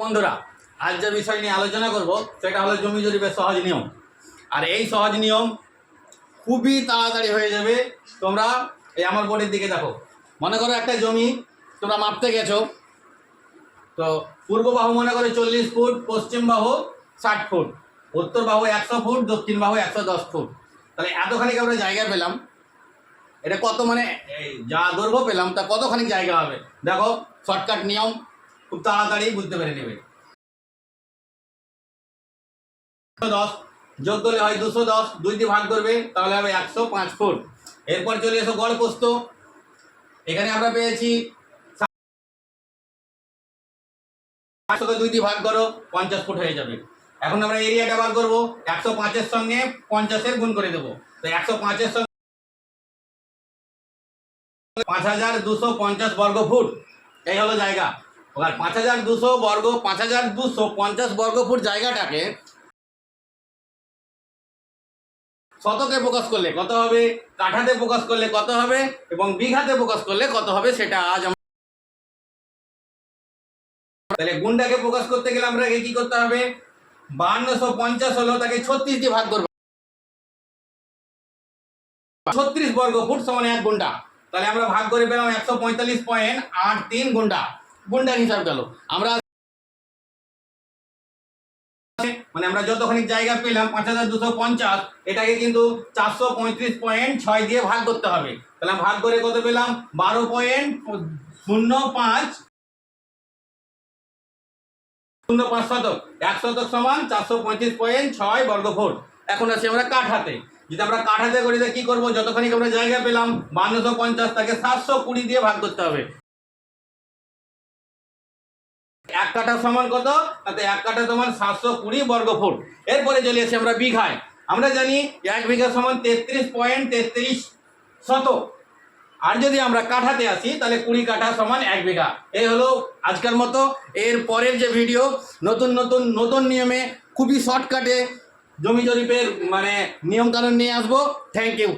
বন্ধুরা, আজ যে বিষয় নিয়ে আলোচনা করব, সেটা হলো জমি জরিপের সহজ নিয়ম। আর এই সহজ নিয়ম খুবই তাড়াতাড়ি হয়ে যাবে। তোমরা এই আমার বোর্ডের দিকে দেখো। মনে করো একটা জমি তোমরা মাপতে গেছো, তো পূর্ব বাহু মনে করো চল্লিশ ফুট, পশ্চিম বাহু ষাট ফুট, উত্তর বাহু একশো ফুট, দক্ষিণ বাহু একশো দশ ফুট। তাহলে এতখানি আমরা জায়গা পেলাম? এটা কত মানে যা দৈর্ঘ্য পেলাম, তা কতখানি জায়গা হবে? দেখো, শর্টকাট নিয়ম। খুব তাড়াতাড়ি বুঝতে পেরে নেবে। দশ, যোগ করলে হয় দুশো দশ, দুই দিয়ে ভাগ করবে, তাহলে হবে একশো পাঁচ ফুট। এরপর চলে এসো গড় পোস্ত এখানে আমরা পেয়েছি একশোকে দুই দিয়ে ভাগ করো, পঞ্চাশ ফুট হয়ে যাবে। এখন আমরা এরিয়াটা বার করব, একশো পাঁচের সঙ্গে পঞ্চাশের গুণ করে দেবো। তো একশো পাঁচের সঙ্গে পাঁচ হাজার দুশো পঞ্চাশ বর্গ ফুট এই হলো জায়গা। এবার পাঁচ হাজার দুশো বর্গ, পাঁচ হাজার দুশো পঞ্চাশ বর্গ ফুট জায়গাটাকে শতকে প্রকাশ করলে কত হবে? কাঠাতে প্রকাশ করলে কত হবে? এবং বিঘাতে প্রকাশ করলে কত হবে? সেটা আজ তাহলে গুণটাকে প্রকাশ করতে গেলে আমরা কি করতে হবে? বাহান্নশো পঞ্চাশ হলো তাকে ছত্রিশ দিয়ে ভাগ করব। ছত্রিশ বর্গ ফুট সমান এক গুন্ডা তাহলে আমরা ভাগ করে পেলাম একশো পঁয়তাল্লিশ পয়েন্ট আট তিন গুন্ডা গুন্ডার হিসাব গেল। আমরা মানে আমরা যতখানি জায়গা পেলাম, পাঁচ হাজার দুশো পঞ্চাশ, এটাকে কিন্তু চারশো পঁয়ত্রিশ পয়েন্ট ছয় দিয়ে ভাগ করতে হবে। তাহলে ভাগ করে কত পেলাম? বারো পয়েন্ট শূন্য পাঁচ। শূন্য পাঁচ শতক। এক শতক সমান চারশো পঁয়ত্রিশ পয়েন্ট ছয় বর্গ ফুট এখন আছি আমরা কাঠাতে যদি আমরা কাঠাতে করি, তাহলে কি করব? যতখানি আমরা জায়গা পেলাম, বান্নশো পঞ্চাশ, তাকে সাতশো কুড়ি দিয়ে ভাগ করতে হবে। এক কাঠা সমান কত? তাতে এক কাঠা সমান সাতশো কুড়ি বর্গ ফুট এরপরে চলে এসে আমরা বিঘায়। আমরা জানি এক বিঘা সমান তেত্রিশ পয়েন্ট তেত্রিশ শত আর যদি আমরা কাঠাতে আসি, তাহলে কুড়ি কাঠা সমান এক বিঘা। এই হলো আজকের মতো। এর পরের যে ভিডিও নতুন নতুন নতুন নিয়মে খুবই শর্টকাটে জমি জরিপের মানে নিয়মকানুন নিয়ে আসব। Thank you